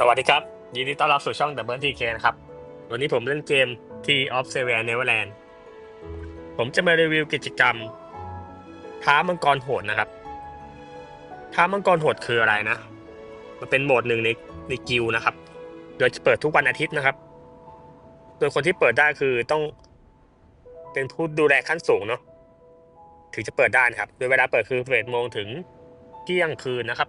สวัสดีครับ ยินดีต้อนรับสู่ช่อง Double TK นะครับ วันนี้ผมเล่นเกม T of s e v e r Neverland ผมจะมารีวิวกิจกรรม ท้ามังกรโหดนะครับ ท้ามังกรโหดคืออะไรนะ มันเป็นโหมดหนึ่งในในกิลนะครับ โดยจะเปิดทุกวันอาทิตย์นะครับ โดยคนที่เปิดได้คือต้อง เป็นผู้ดูแลขั้นสูงเนาะถึงจะเปิดได้นะครับ โดยเวลาเปิดคือ11โมงถึงเที่ยงคืนนะครับ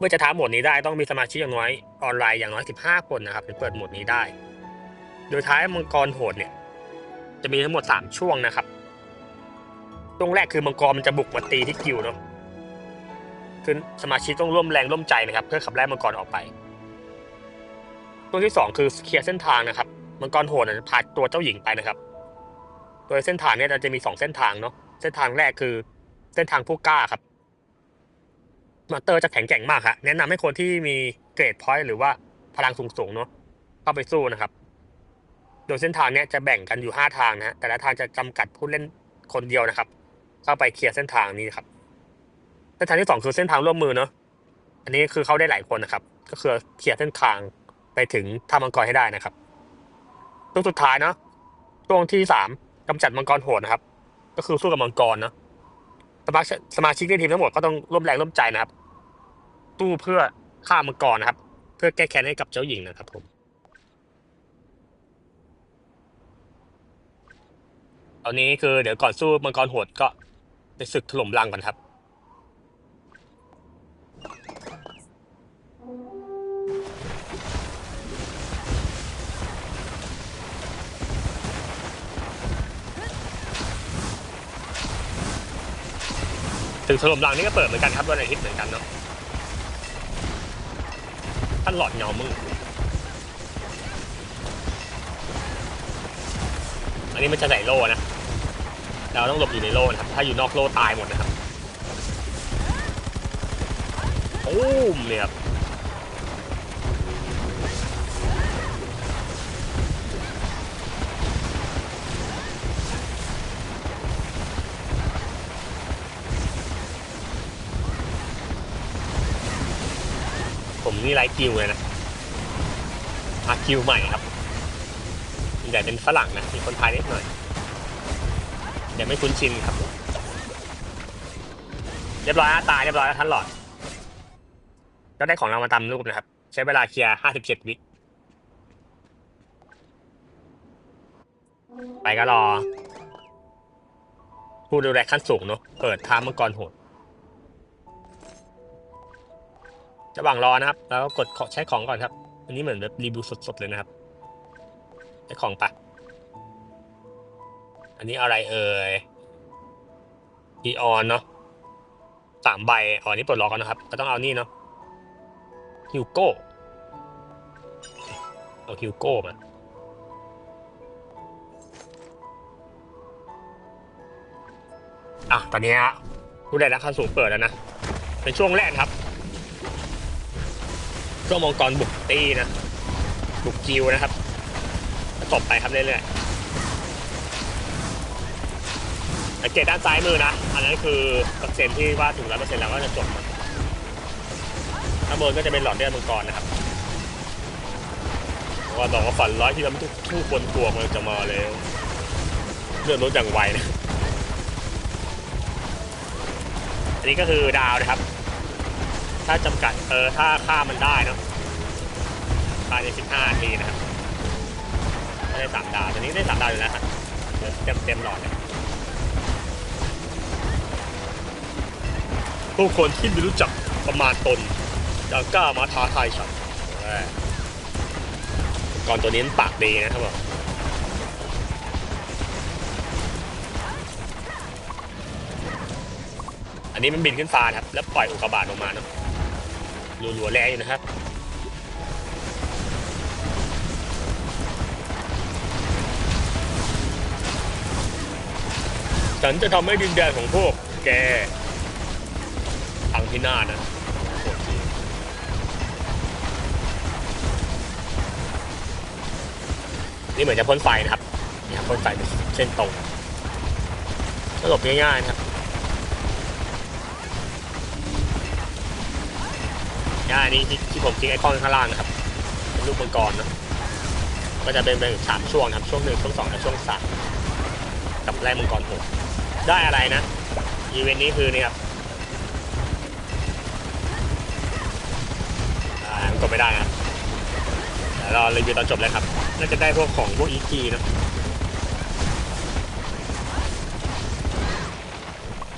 เมื่อจะท้าโหมดนี้ได้ต้องมีสมาชิกอย่างน้อยออนไลน์อย่างน้อย 15 คนนะครับถึงเปิดโหมดนี้ได้ โดยท้ายมังกรโหดเนี่ย จะมีทั้งหมด 3 ช่วงนะครับ ช่วงแรกคือมังกรมันจะบุกมาตีที่กิวเนาะคือสมาชิกต้องร่วมแรงร่วมใจนะครับ เพื่อขับไล่มังกรออกไปช่วงที่ 2 คือเคลียร์เส้นทางนะครับมังกรโหดจะพาตัวเจ้าหญิงไปนะครับ โดยเส้นทางเนี่ยจะมี 2 เส้นทางเนาะเส้นทางแรกคือเส้นทางผู้กล้าครับ มอเตอร์จะแข็งแกร่งมากครับแนะนำให้คนที่มีเกรดพอยต์หรือว่าพลังสูงๆเนาะเข้าไปสู้นะครับ โดยเส้นทางเนี้ยจะแบ่งกันอยู่ห้าทางนะฮะแต่ละทางจะจำกัดผู้เล่นคนเดียวนะครับ เข้าไปเคลียร์เส้นทางนี้ครับเส้นทางที่สองคือเส้นทางร่วมมือเนาะอันนี้คือเข้าได้หลายคนนะครับ ก็คือเคลียร์เส้นทางไปถึงท่ามังกรให้ได้นะครับช่วงสุดท้ายเนาะช่วงที่สามกำจัดมังกรโหดนะครับ ก็คือสู้กับมังกรเนาะ มาชิกสมาชิกในทีมทั้งหมดก็ต้องร่วมแรงร่วมใจนะครับ ตู้เพื่อฆ่ามังกรนะครับ เพื่อแก้แค้นให้กับเจ้าหญิงนะครับผมตอนนี้คือเดี๋ยวก่อนสู้มังกรโหดก็ไปศึกถล่มลังก่อนครับ ถึงถล่มรังนี่ก็เปิดเหมือนกันครับวันอาทิตย์เหมือนกันเนาะท่านหลอดเงามืดอันนี้มันจะใส่โล่นะ เราต้องหลบอยู่ในโล่นะครับ ถ้าอยู่นอกโล่ตายหมดนะครับโอ้มเนี่ยครับ ผมนี่ไลฟ์คิวเลยนะอาคิวใหม่ครับแต่เป็นฝรั่งนะ มีคนไทยนิดหน่อยเดี๋ยวไม่คุ้นชินครับ เรียบร้อยตายเรียบร้อยท่านหลอดก็ได้ของรางวัลตามรูปนะครับ ใช้เวลาเคลียร์ห้าสิบเจ็ดวิไปก็รอ ผู้ดูแลขั้นสูงเนอะเปิดท้ามังกรโหด จะหว่างรอนะครับ แล้วก็กดขอใช้ของก่อนครับ อันนี้เหมือนแบบรีวิวสดๆเลยนะครับใช้ของปะอันนี้อะไรเอ่ยอีออนเนาะสามใบอ๋อนนี้ปลดล็อกแล้วนะครับ ก็ต้องเอานี่เนาะฮิวโก้เอาฮิวโก้มาอะตอนนี้ฮะผู้ใดรับขั้นสูงเปิดแล้วนะ เป็นช่วงแรกครับ ช่วงมังกรบุกตีนะ บุกกิวนะครับตบไปครับเรื่อยๆสังเกตด้านซ้ายมือนะ อันนั้นคือเปอร์เซ็นที่ว่าถึงร้อยเปอร์เซ็นต์แล้วก็จะจบข้างบนก็จะเป็นหลอดเลือดมังกรนะครับว่าบอกว่าฝันร้อยที่เราทุกทุกคนกลัวมันจะมาแล้วเลือดลดอย่างไวนะอันนี้ก็คือดาวนะครับ ถ้าจำกัดเออถ้าฆ่ามันได้เนะภายใน15นาทีนะครับก็ได้สามดาวตอนนี้ได้สามดาวอยู่แล้วฮะเต็มเต็มหลอดเลยผู้คนที่ไม่รู้จักประมาณตนจะกล้ามาท้าทายฉันก่อนตัวนี้ปากดีนะครับผมอันนี้มันบินขึ้นฟ้าครับ แล้วปล่อยอุกกาบาตลงมาเนาะ รัวๆแรงอยู่นะครับฉันจะทำให้ดินแดนของพวกแกพังพินาศนะนี่เหมือนจะพ่นไฟนะครับนี่ครับพ่นไฟเป็นเส้นตรงสลบง่ายๆนะครับ อ่าอันนี้ที่ที่ผมทิ้งไอคอนข้างล่างนะครับเป็นรูปมังกรเนอะก็จะเป็นเป็นสามช่วงครับช่วงหนึ่งช่วงสองและช่วงสามกับแรกมังกรโหดได้อะไรนะอีเวนต์นี้คือนี่ครับอ่ามันกดไม่ได้นะเดี๋ยวรอรีวิวตอนจบเลยครับ น่าจะได้พวกของพวกอีกีเนอะ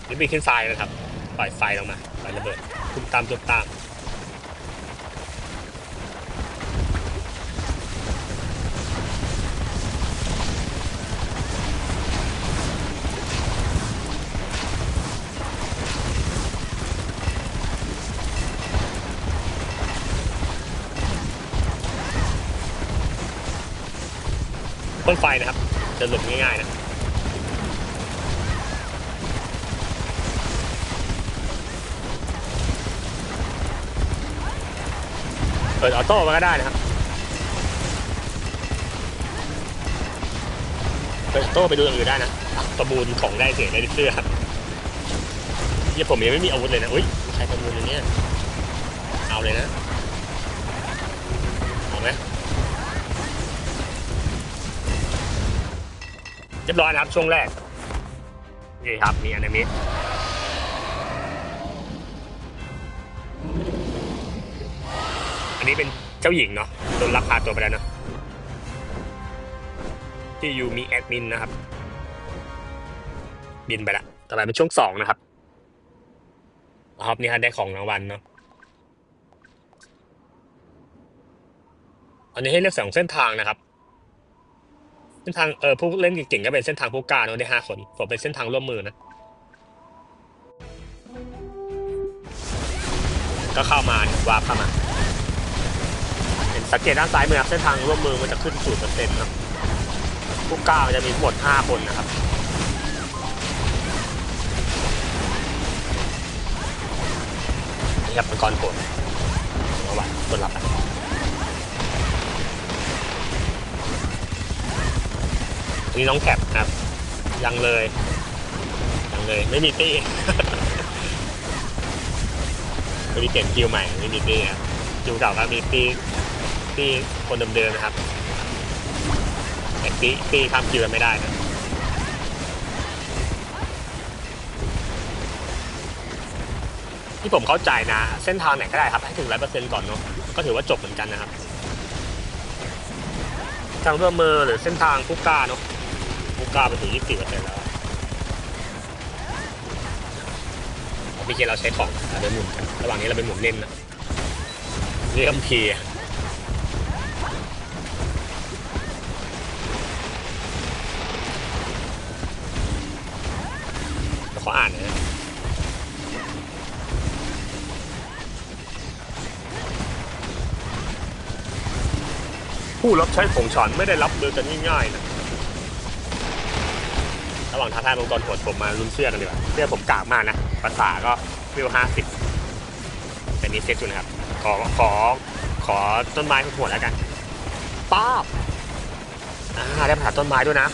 นี่มีขึ้นไฟนะครับ ปล่อยไฟลงมา ปล่อยระเบิดตุ้มตามตุ้มตาม พ่นไฟนะครับ จะหลบง่ายๆนะเปิดออโต้มาก็ได้นะครับเปิดออโต้ไปดูอย่างอื่นได้นะประมูลของได้เสียได้เสื้อครับเยี่ยผมยังไม่มีอาวุธเลยนะอุ้ยใช้ประมูลอย่างเนี้ยเอาเลยนะ เอาไหม เรียบร้อยนะครับช่วงแรก นี่ครับ มีอนามิอันนี้เป็นเจ้าหญิงเนาะโดนลักพาตัวไปแล้วเนาะที่อยู่มีแอดมินนะครับ บินไปละต่อไปเป็นช่วงสองนะครับครับนี่ฮะได้ของรางวัลเนาะอันนี้ให้เลือกสองเส้นทางนะครับ เส้นทางเออผู้เล่นเก่งๆก็เป็นเส้นทางผู้กล้าเนอะได้ห้าคนผมเป็นเส้นทางร่วมมือนะก็เข้ามาวาร์ปเข้ามาเห็นสังเกตด้านซ้ายมือครับเส้นทางร่วมมือมันจะขึ้นศูนย์เปอร์เซ็นต์นะผู้กล้ามันจะมีหมดห้าคนนะครับนี่ครับเป็นกรผล่เอาไว้คนรับไป อันนี้น้องแคปครับ ยังเลย ยังเลย ไม่มีตี้ไม่มีเปลี่ยนคิวใหม่ ไม่มีตี้ครับคิวเก่าก็มีตี้ตี้คนเดิมๆนะครับแต่ตี้ตี้ข้ามคิวกันไม่ได้นะที่ผมเข้าใจนะ เส้นทางไหนก็ได้ครับ ให้ถึงร้อยเปอร์เซ็นต์ก่อนเนาะก็ถือว่าจบเหมือนกันนะครับทางร่วมมือหรือเส้นทางผู้กาเนาะูกล้าไปถึงยี่สิบเปอร์เซ็นต์แล้วพี่เจเราใช้ของเราไปหมุนกันระหว่างนี้เราไปหมุนเล่นนะเรียกพีร์ขออ่านนะผู้รับใช้ของฉันไม่ได้รับมือกันง่ายๆนะ ระหว่างท้าทายมังกรโหดผมมาลุ้นเสื้อกันดีกว่าเสื้อผมกากมากนะภาษาก็วิวห้าสิบแต่นี้เซ็ตอยู่นะครับ ขอขอขอต้นไม้หัวแล้วกันป้าบอ่าได้ภาษาต้นไม้ด้วยนะ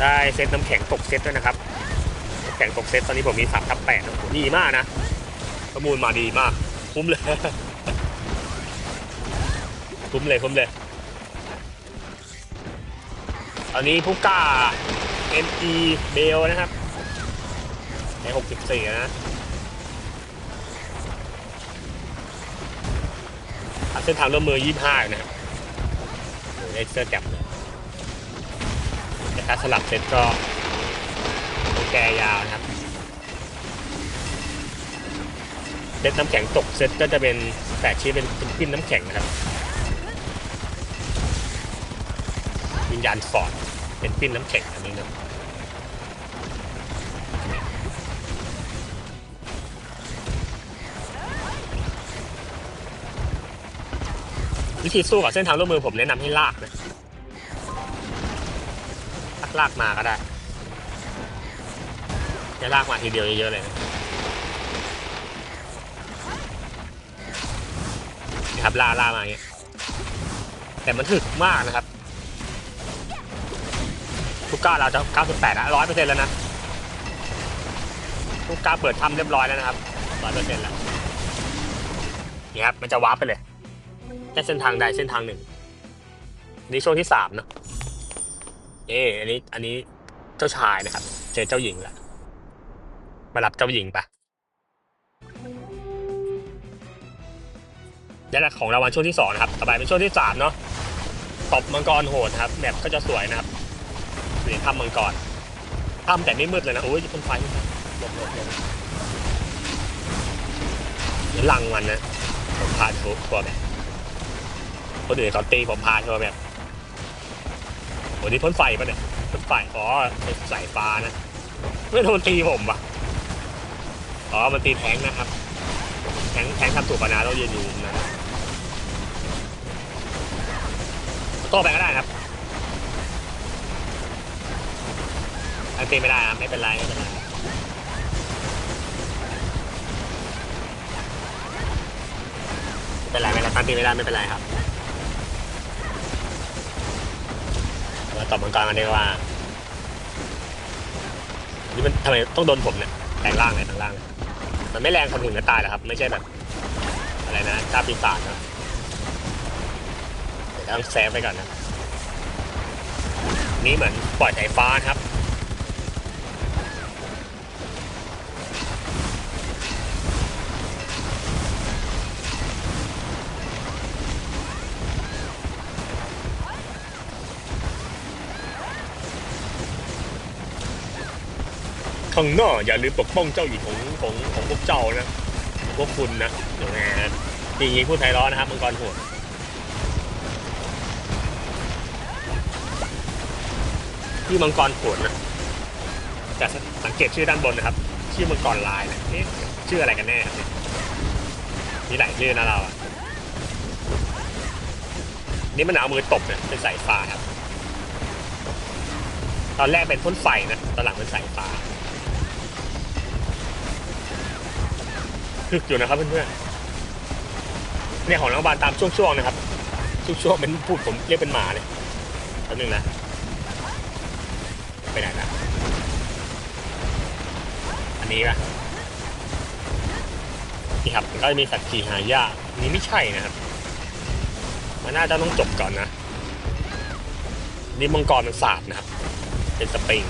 ได้เซ็ตน้ำแข็งตกเซ็ตด้วยนะครับน้ำแข็งตกเซ็ตตอนนี้ผมมีสามทับแปดดีมากนะประมูลมาดีมาก คุ้มเลย คุ้มเลยคุ้มเลยตอนนี้ผู้กล้า NE เบลนะครับใน64 นะเส้นทางร่วมมือ 25อยู่นะครับโอ้โหได้เสื้อแจ่มเลยแต่ถ้าสลับเซตก็ต้องแกยาวนะครับเซตน้ำแข็งตกเซตก็จะเป็นแปดชิ้นเป็นปิ้นน้ำแข็งนะครับวิญญาณฟอร์ด เป็นปิ้นน้ำแข็งอันนี้นะวิธีสู้กับเส้นทางร่วมมือผมแนะนำให้ลากนะลากลากมาก็ได้จะลากมาทีเดียวเยอะๆเลยนะครับล่าล่ามาอย่างเงี้ยแต่มันถึกมากนะครับ ทุกก้าเราจะ98นะ100%แล้วนะทุกก้าเปิดทำเรียบร้อยแล้วนะครับ100%แล้วนี่ครับมันจะวาร์ปไปเลยแค่เส้นทางใดเส้นทางหนึ่งนี่ช่วงที่สามเนาะเอออันนี้อันนี้เจ้าชายนะครับ เจอเจ้าหญิงและมารับเจ้าหญิงปะและของรางวัลช่วงที่สองนะครับ ต่อไปเป็นช่วงที่สามเนาะตบมังกรโหดครับแบบก็จะสวยนะครับ อยู่ในถ้ำมังกรถ้ำแต่ไม่มืดเลยนะโอ้ยต้นไฟหลบหลบหลบลังมันนะผมพาทุกตัวแบบคนอื่นเขาตีผมพาทัวร์แบบโอ้นี่พ่นไฟปะเนี่ยพ่นไฟอ๋อเป็นสายฟ้านะไม่โดนตีผมปะอ๋อมันตีแทงนะครับ แทงแทงทำถูกปนะเรายืนอยู่นั้นโต้ไปก็ได้ครับ อันตีไม่ได้ครับไม่เป็นไรไม่เป็นไรไม่เป็นไรไม่เป็นไรตั้งตีไม่ได้ไม่เป็นไรครับมาตอบมังกรกันดีกว่านี่มันทำไมต้องโดนผมเนี่ยแรงล่างเลยทางล่าง มันไม่แรงคนถึงจะตายหรอครับ ไม่ใช่แบบอะไรนะชาปีศาจนะต้องเซฟไปก่อนนะ นี่เหมือนปล่อยสายฟ้าครับ ข้างหน้าอย่าลืมปกป้องเจ้าหญิงของของของพวกเจ้านะพวกคุณนะอย่างไงฮะอย่างนี้พูดไทยร้อนนะครับมังกรโหดนี่มังกรโหดนะแต่สังเกตชื่อด้านบนนะครับ ชื่อมังกรลายนะเอ๊ะชื่ออะไรกันแน่ครับเนี่ยมีหลายชื่อนะเราอะนี่มันเอามือตบเนี่ยเป็นสายฟ้าครับ ตอนแรกเป็นพ่นไฟนะ ตอนหลังเป็นสายฟ้า คึกอยู่นะครับเพื่อนๆเนี่ยของรางวัลตามช่วงๆนะครับ ช่วงๆเป็นพูดผมเรียกเป็นหมาเลยแป๊บนึงนะไปไหนนะอันนี้ปะนี่ครับก็มีสัตว์ขี่หายากนนี้ไม่ใช่นะครับ มันน่าจะต้องจบก่อนนะ นี่มังกรมันสาบนะครับ เป็นสปริง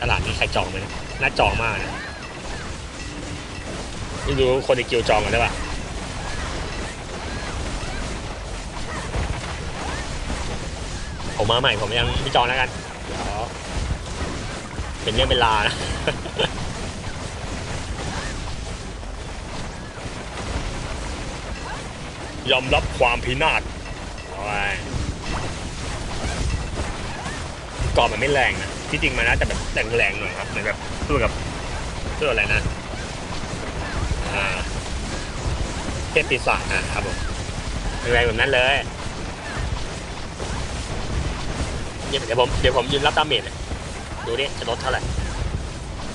ตลาดนี้ใครจองไหมนะน่าจองมากนะนี่ดูคนในกิวจองกันได้ปะผมมาใหม่ผมยังไม่จองแล้วกันเดี๋ยวเป็นเรื่องเป็นลานะยอมรับความพินาศโอ้ย ก่อนมันไม่แรงนะที่จริงมันน่าจะแบบแรงๆหน่อยครับเหมือนแบบสู้กับสู้อะไรนะอ่าเทพปีศาจนะครับผมแรงแบบนั้นเลยเดี๋ยวผมเดี๋ยวผมยืนรับดาเมจเลยดูดิจะลดเท่าไหร่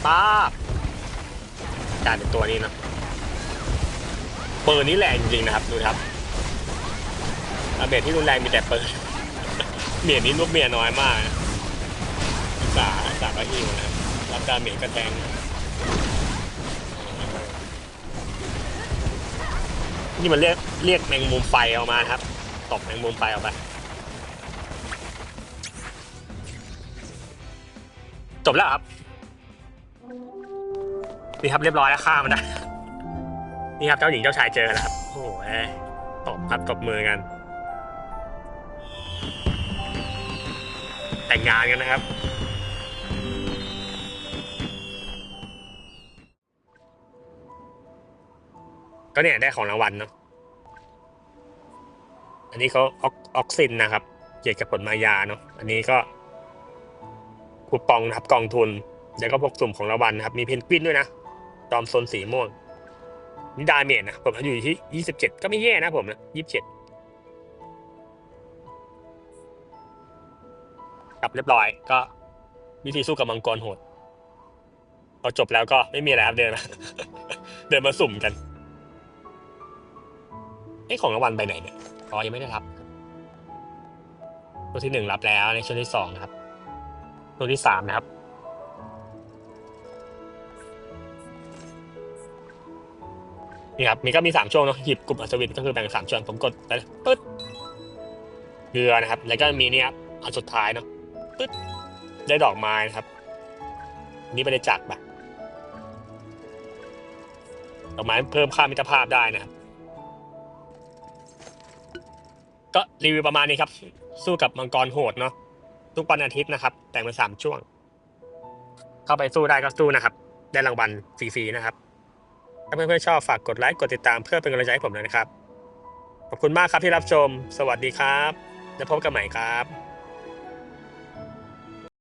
ป้าบกลายเป็นตัวนี้เนะเปิดนี้แรงจริงๆนะครับดูครับดาเมจที่รุนแรงมีแต่เปิดเมียนี้ลูกเมียน้อยมากนะ สาสาก็หิวนะรับดาเมจกระแทงนี่มันเรียกเรียกแมงมุมไฟออกมาครับตบแมงมุมไฟออกไป จบแล้วครับ นี่ครับเรียบร้อยแล้วฆ่ามันได้นี่ครับเจ้าหญิงเจ้าชายเจอแล้วครับ โอ้โหตบครับตบมือกัน แต่งงานกันนะครับ ก็เนี่ยได้ของรางวัลเนาะอันนี้เขาออกออกซินนะครับ เกี่ยวกับผลมายาเนาะอันนี้ก็คูปองนะครับกองทุนแล้วก็พวกสุ่มของรางวัลนะครับ มีเพนกวินด้วยนะตอมโซนสีม่วงนี่ดาเมจนะผมอยู่ที่ยี่สิบเจ็ดก็ไม่แย่นะผมนะยี่สิบเจ็ดกลับเรียบร้อยก็วิธีสู้กับมังกรโหดพอจบแล้วก็ไม่มีอะไรครับเดินมาเดินมาสุ่มกัน ไอ้ของรางวัลไปไหนเนี่ยอ๋อยังไม่ได้รับ ตัวที่หนึ่งรับแล้วในช่วงที่สองนะครับ ตัวที่สามนะครับ นี่ครับมีก็มีสามช่วงเนาะหยิบกลุ่มอัศวินก็คือแบ่งสามช่วงผมกดไปปึ๊ดเรือนะครับ แล้วก็มีเนี่ยอันสุดท้ายเนาะปึ๊ดได้ดอกไม้นะครับนี่ไปได้จักแบบดอกไม้เพิ่มค่ามิตรภาพได้นะครับ ก็รีวิวประมาณนี้ครับ สู้กับมังกรโหดเนาะทุกวันอาทิตย์นะครับ แต่งเป็นสามช่วง เข้าไปสู้ได้ก็สู้นะครับ ได้รางวัลฟรีๆนะครับ ถ้าเพื่อนๆชอบฝากกดไลค์กดติดตามเพื่อเป็นกำลังใจให้ผมด้วยนะครับ ขอบคุณมากครับที่รับชม สวัสดีครับ แล้วพบกันใหม่ครับ